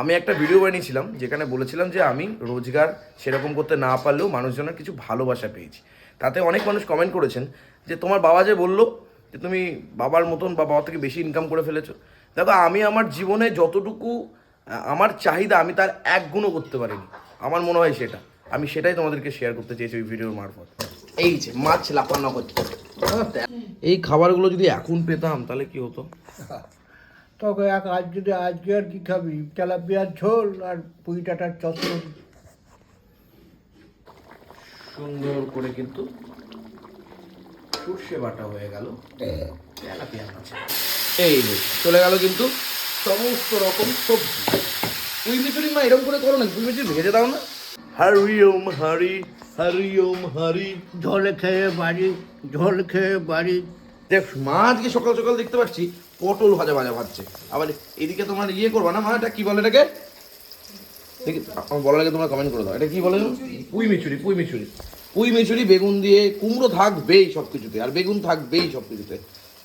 আমি একটা ভিডিও বানিয়েছিলাম যেখানে বলেছিলাম যে আমি রোজগার সেরকম করতে না পারলেও মানুষজনের কিছু ভালোবাসা পেয়েছি। তাতে অনেক মানুষ কমেন্ট করেছেন যে, তোমার বাবা যে বলল যে তুমি বাবার মতন বা বাবা থেকে বেশি ইনকাম করে ফেলেছো? দেখো, আমি আমার জীবনে যতটুকু, আমার চাহিদা আমি তার এক গুণও করতে পারিনি। আমার মনে হয় সেটা। আমি সেটাই তোমাদেরকে শেয়ার করতে চেয়েছি ওই ভিডিওর মারফত। এই যে, মাছ লাফানো হচ্ছে এই খাবারগুলো যদি এখন পেতাম, তাহলে কি হতো? তবে এক আজ যদি আজকে আর কি খাবি? তেলাপিয়ার ঝোল আর পুঁই ডাঁটার চচ্চড়ি। সুন্দর করে কিন্তু সর্ষে বাটা হয়ে গেল। তেলাপিয়া মাছ। এই চলে গেল কিন্তু সমস্ত রকম সবজি। পুঁই মিচুরি মা এরকম করে করো না পুঁই মিচুরি ভেজে দাও না। হারি ওম হারি হারি ওম হারি। ঝোল খেয়ে বাড়ি ঝোল খেয়ে বাড়ি। দেখ মা আজকে সকাল সকাল দেখতে পাচ্ছি পটল ভাজা ভাজা ভাজছে। আবার এদিকে তোমার ইয়ে করবা না মা এটা কি বলে এটাকে? দেখি আমার বলার আগে তোমরা কমেন্ট করে দাও। এটা কি বলে? পুঁই মিচুরি পুঁই মিচুরি পুঁই মিচুরি বেগুন দিয়ে কুমড়ো থাকবেই সব কিছুতে আর বেগুন থাকবেই সব কিছুতে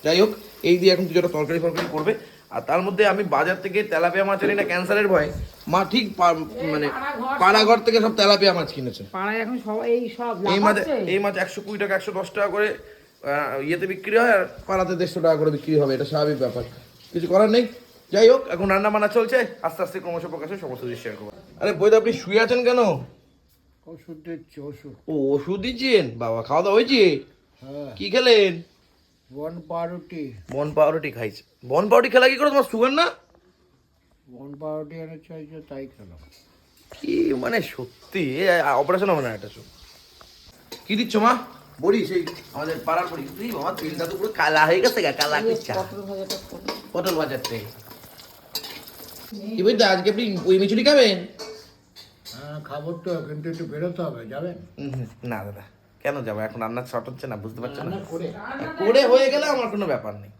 যাই হোক এই দিয়ে এখন কিছুটা তরকারি ফরকারি করবে। আর তার মধ্যে আমি বাজার থেকে তেলাপিয়া মাছ আনি না ক্যান্সারের ভয়ে। মা ঠিক পা- মানে পাড়াঘর থেকে সব তেলাপিয়া মাছ কিনেছে। পাড়ায় এখন সবাই এই সব এই মাছ। এই মাছ একশো কুড়ি টাকা একশো দশ টাকা করে ইয়েতে বিক্রি হয় আর পাড়াতে দেড়শো টাকা করে বিক্রি হবে এটা স্বাভাবিক ব্যাপার। কিছু করার নেই? যাই হোক এখন রান্না বান্না চলছে। আস্তে আস্তে ক্রমশ প্রকাশে সমস্ত দৃশ্য শেয়ার করব। আরে বইতে আপনি শুয়ে আছেন কেন? ওষুধ দিচ্ছি ওষুধ। ও ওষুধ দিচ্ছেন? বাবা খাওয়া দাওয়া হয়েছে? হ্যাঁ। কি খেলেন? বন পাউরুটি। বন পাউরুটি খাইছে। বন পাউরুটি খেলা কি করে তোমার সুগার না? বন পাউরুটি এনে চাইছে তাই খেলাম কি মানে সত্যি? অপারেশন হবে না এটা কি দিচ্ছ মা? বড়ি সেই আমাদের পাড়ার বড়ি তুই বাবা তেলটা তো পুরো কালা হয়ে গেছে গা কালা কিচ্ছা পটল ভাজাটা করো। কি বলতে আজকে আপনি ওই মিচুরি খাবেন? হ্যাঁ খাব তো কিন্তু একটু বেরোতে হবে যাবেন? না দাদা কেন যাব? এখন রান্নার শর্ট হচ্ছে না বুঝতে পারছ না? করে। করে হয়ে গেলে আমার কোনো ব্যাপার নেই।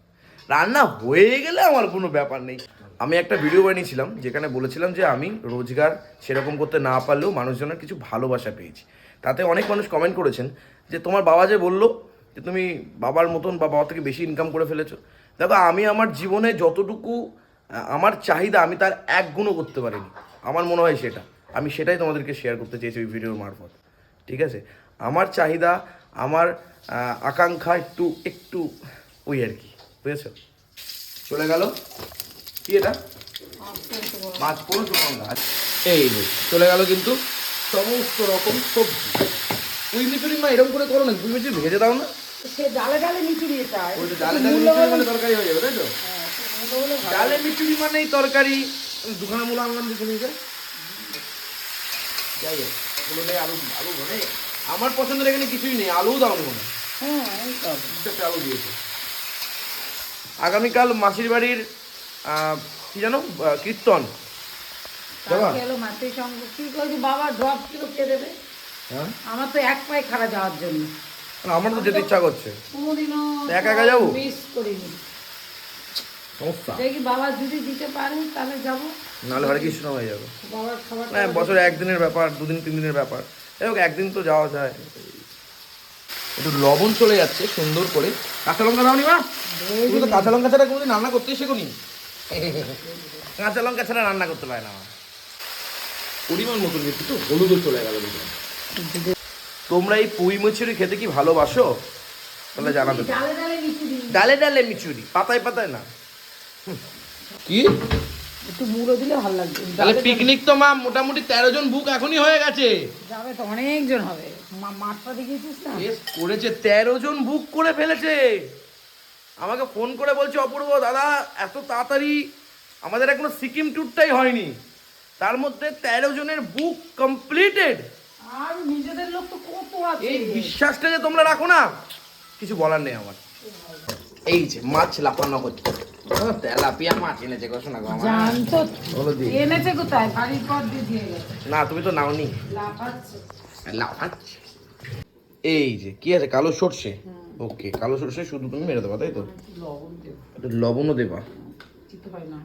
রান্না হয়ে গেলে আমার কোনো ব্যাপার নেই। আমি একটা ভিডিও বানিয়েছিলাম যেখানে বলেছিলাম যে আমি রোজগার সেরকম করতে না পারলেও মানুষজনের কিছু ভালোবাসা পেয়েছি। তাতে অনেক মানুষ কমেন্ট করেছেন যে তোমার বাবা যে বলল যে তুমি বাবার মতন বা বাবা থেকে বেশি ইনকাম করে ফেলেছো। দেখো, আমি আমার জীবনে যতটুকু আমার চাহিদা আমি তার এক গুণও করতে পারিনি। আমার মনে হয় সেটা। আমি সেটাই তোমাদেরকে শেয়ার করতে চেয়েছি ওই ভিডিওর মারফত। ঠিক আছে? আমার চাহিদা, আমার আকাঙ্ক্ষা একটু একটু ওই আর কি। বুঝেছ? চলে গেল? কি এটা? মাছ গাছ এই চলে গেল কিন্তু সমস্ত রকম সবজি। পুঁই মিচুরি মা এরকম করে করো না পুঁই মিচুরি ভেজে দাও না। সে ডালে ডালে মিচুরি এটা ওই তো ডালে ডালে মিচুরি মানে তরকারি হয়ে যাবে তাই তো? হ্যাঁ, ডালে মিচুরি মানেই তরকারি। দুখানা মূল আনলাম দেখে নিয়ে যাই ওগুলো নেই আলু আলু মানে আমার পছন্দের এখানে কিছুই নেই আলুও দাও নি মনে হ্যাঁ আলু দিয়েছে। আগামীকাল মাসির বাড়ির কি জানো কীর্তন। বাবা। ড্রপ কিলো কে দেবে? আমার তো এক পায়ে খাড়া যাওয়ার জন্য। আমার তো যেতে ইচ্ছা করছে। কোনোদিনও একা একা যাব? মিস করিনি। দেখি বাবা যদি দিতে পারে তাহলে যাব। নাহলে হরে কৃষ্ণ হয়ে যাবে। বাবার খাবার না বছরে একদিনের ব্যাপার দুদিন তিন দিনের ব্যাপার। যাই হোক একদিন তো যাওয়া যায়। একটু লবণ চলে যাচ্ছে সুন্দর করে। কাঁচা লঙ্কা দাও নি মা তুমি তো কাঁচা লঙ্কা ছাড়া কোনোদিন রান্না করতেই শেখোনি। কাঁচা লঙ্কা ছাড়া রান্না করতে পারে না মা। পরিমাণ মতন একটু হলুদও চলে গেল। তোমরা এই পুঁই মুচুরি খেতে কি ভালোবাসো? তাহলে জানাবে। তো। ডালে ডালে মিচুরি। ডালে ডালে মিচুরি পাতায় পাতায় না। কি? একটু মুড়ো দিলে ভালো লাগবে। তাহলে পিকনিক তো মা মোটামুটি তেরো জন বুক এখনই হয়ে গেছে। যাবে তো অনেকজন হবে। মাঠটা দেখিয়েছিস না? করেছে তেরো জন বুক করে ফেলেছে। আমাকে ফোন করে বলছে অপূর্ব দাদা এত তাড়াতাড়ি আমাদের এখনও সিকিম ট্যুরটাই হয়নি। তার মধ্যে তেরো জনের বুক কমপ্লিটেড আর নিজেদের লোক তো কত আছে। এই বিশ্বাসটা যে তোমরা রাখো না কিছু বলার নেই আমার। এই যে মাছ লাফানো হচ্ছে। তেলাপিয়া মাছ এনেছে গো শোনা গো আমার। জানতো বলো দি। এনেছে কোথায়? বাড়ির পর দিয়ে দিয়ে গেছে। না তুমি তো নাওনি। লাফাচ্ছে। লাফাচ্ছে। এই যে কি আছে? কালো সর্ষে? ওকে কালো সর্ষে শুধু তুমি মেরে দেবা তাই তো? একটু লবণও দেবা।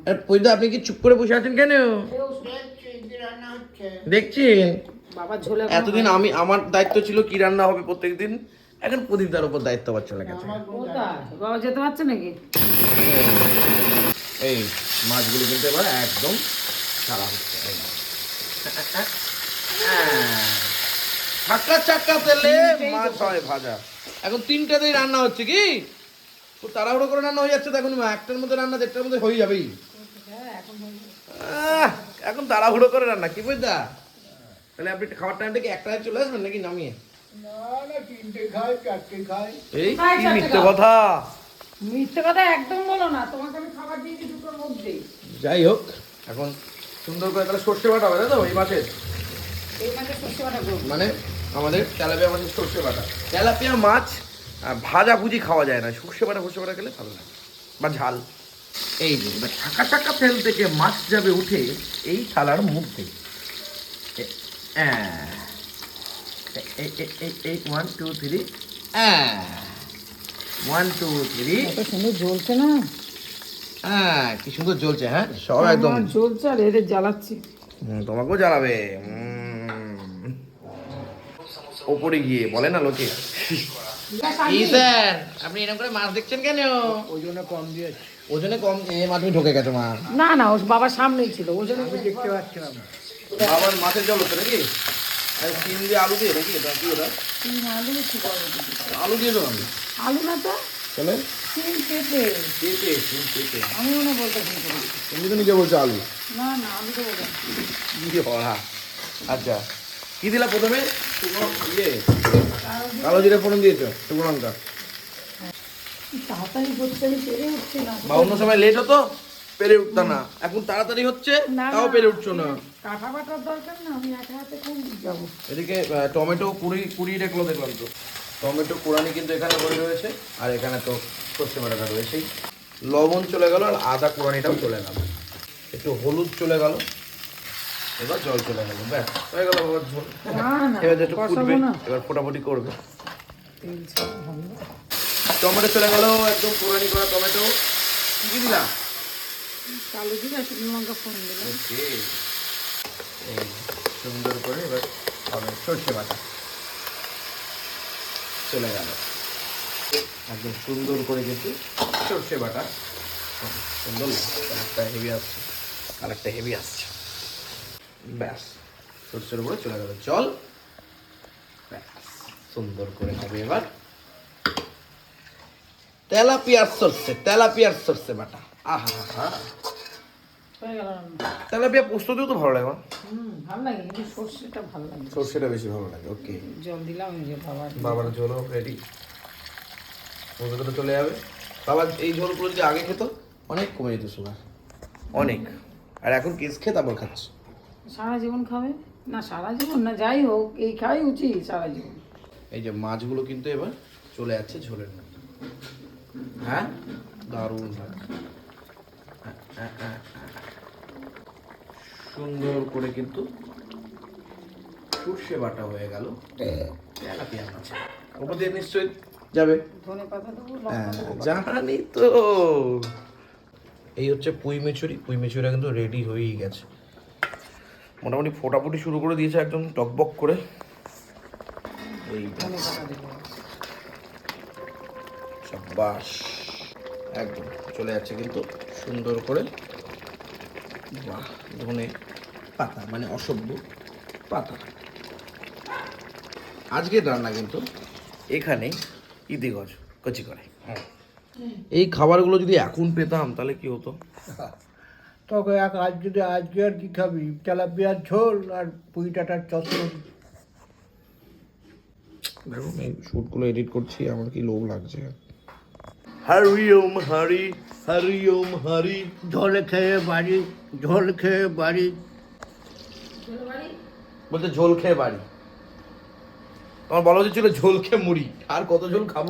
হয় পয়দা আপনি কি চুপ করে বসে আছেন কেন? দেখছেন এতদিন আমি আমার দায়িত্ব ছিল কি রান্না হবে প্রত্যেকদিন। এখন প্রদীপদার উপর দায়িত্ব আবার চলে গেছে। কোথায় বাবা যেতে পারছে নাকি? এই মাছগুলো কিন্তু এবার একদম ছাড়া হচ্ছে। ছাটকা তেলে মাছ হয় ভাজা। এখন তিনটাতেই রান্না হচ্ছে কি? তাড়াহুড়ো করে রান্না হয়ে যাচ্ছে তো এখন একটার মধ্যে রান্না দেড়টার মধ্যে হয়ে যাবেই আহ, এখন তাড়াহুড়ো করে রান্না কি বুঝদা তাহলে আপনি খাওয়ার টাইমটা কি একটায় চলে আসবেন নাকি নামিয়ে? এই কি মিথ্যে কথা। মিথ্যে কথা একদম বলো না তোমাকে আমি খাবার দিয়েছি দুটোর মধ্যেই। যাই হোক এখন সুন্দর করে তাহলে সর্ষে বাটা হবে তো? এই মাছের? এই মাঝে সর্ষে বাটা মানে আমাদের তেলাপিয়া মাছের সর্ষে বাটা। তেলাপিয়া মাছ ভাজা ভুজি খাওয়া যায় না। সর্ষে বাটা সর্ষে বাটা খেলে ভালো লাগে। বা ঝাল। এই যে এবার ছাকা ছাকা তেল থেকে মাছ যাবে উঠে এই থালার মুখ এ- এই one two three one two three এত সুন্দর জ্বলছে না? হ্যাঁ কি সুন্দর জ্বলছে হ্যাঁ? সব একদম। জ্বলছে আর এদের জ্বালাচ্ছি। তোমাকেও জ্বালাবে। ওপরে গিয়ে বলে না লোকে? স্যার আপনি এরকম করে মাছ দেখছেন কেন? ওজনে কম দিয়েছি। ওজনে কম এ মাছ তুমি ঢোকে গেছো মাছ। না না ওর বাবার সামনেই ছিল ওই জন্য আমি দেখতে পাচ্ছিলাম না। আবার মাছের জল হচ্ছে নাকি? আর সিম দিয়ে আলু দিয়ে নাকি এটা? কি ওটা? আলু দিয়ে দেবো। আমি আলু না তো? তাহলে তিন পেঁপে। পেঁপে সিম পেঁপে। আমি বলতে শুনতে তুমি তো নিজে বলছো আলু। না না আলু হরা আচ্ছা। কি দিলা প্রথমে? ইয়ে। কালো জিরে ফোড়ন দিয়েছ শুকনো লঙ্কা। কি তাড়াতাড়ি আমি পেরে উঠছি না। বা অন্য সময় লেট হতো? পেরে উঠতাম না। এখন তাড়াতাড়ি হচ্ছে তাও পেরে উঠছো না। কাঁঠা বাটার দরকার না আমি একা হাতে কোন দিক এদিকে টমেটো কুড়ি কুড়ি রেখলো দেখলাম তো। টমেটো কুড়ানি কিন্তু এখানে পড়ে রয়েছে আর এখানে তো সর্ষে বাটাটা রয়েছেই। লবণ চলে গেল আর আদা কুড়ানিটাও চলে গেল। একটু হলুদ চলে গেল এবার জল চলে গেল ব্যাস হয়ে গেল বাবার ঝোল। এবার একটু ফুটবে এবার ফোটাফুটি করবে। টমেটো চলে গেল একদম কুড়ানি করা টমেটো। কি দিলাম কালো জিরা শুকনো লঙ্কা ফোড়ন দিলাম। সুন্দর করে এবার হবে সর্ষে বাটা। চলে গেল। একদম সুন্দর করে কিন্তু সর্ষে বাটা সুন্দর কালারটা হেভি আসছে, কালারটা হেভি আসছে। ব্যাস, সর্ষের উপরে চলে গেল। জল ব্যাস, সুন্দর করে হবে এবার। তেলাপিয়ার সর্ষে তেলাপিয়ার সর্ষে বাটা। আহা হা। তেলাপিয়া পোস্ত দিয়েও তো ভালো লাগে আমার হুম ভালো লাগে কিন্তু সর্ষেটা ভালো লাগে। সর্ষেটা বেশি ভালো লাগে ওকে। জল দিলাম যে বাবার রেডি তো চলে যাবে। বাবার এই ঝোলগুলো যদি আগে খেত অনেক কমে যেত সুগার অনেক। আর এখন কিস খেয়ে তারপর খাচ্ছে? সারা জীবন খাবে? না সারা জীবন না যাই হোক এই খাই উচিত সারা জীবন। এই যে মাছগুলো কিন্তু এবার চলে যাচ্ছে ঝোলের মধ্যে। হ্যাঁ? দারুণ। সুন্দর করে কিন্তু সর্ষে বাটা হয়ে গেল। তেলাপিয়া মাছ। ওপর দিয়ে নিশ্চয়ই যাবে। ধনে পাতা হ্যাঁ, জানি তো। এই হচ্ছে পুঁই মেচুরি। পুঁই মেচুরিটা কিন্তু রেডি হয়েই গেছে। মোটামুটি ফোটাফুটি শুরু করে দিয়েছে একদম টকবক করে। এই দেবো একদম চলে যাচ্ছে কিন্তু সুন্দর করে বাহ ধনে পাতা মানে অসভ্য পাতা। আজকের রান্না কিন্তু এখানে ইদি গজ কচি করে এই খাবারগুলো যদি এখন পেতাম তাহলে কি হতো? তবে এক আজ যদি আজকে আর কি খাবি? তেলাপিয়ার ঝোল আর পুঁই ডাটার চচ্চড়ি। দেখুন এই শ্যুটগুলো এডিট করছি আমার কি লোভ লাগছে? হরিওম হরি হরি ওম হরি। ঝোল খেয়ে বাড়ি ঝোল খেয়ে বাড়ি। বলতে ঝোল খেয়ে বাড়ি। তোমার বলা উচিত ছিল ঝোল খেয়ে মুড়ি। আর কত ঝোল খাব?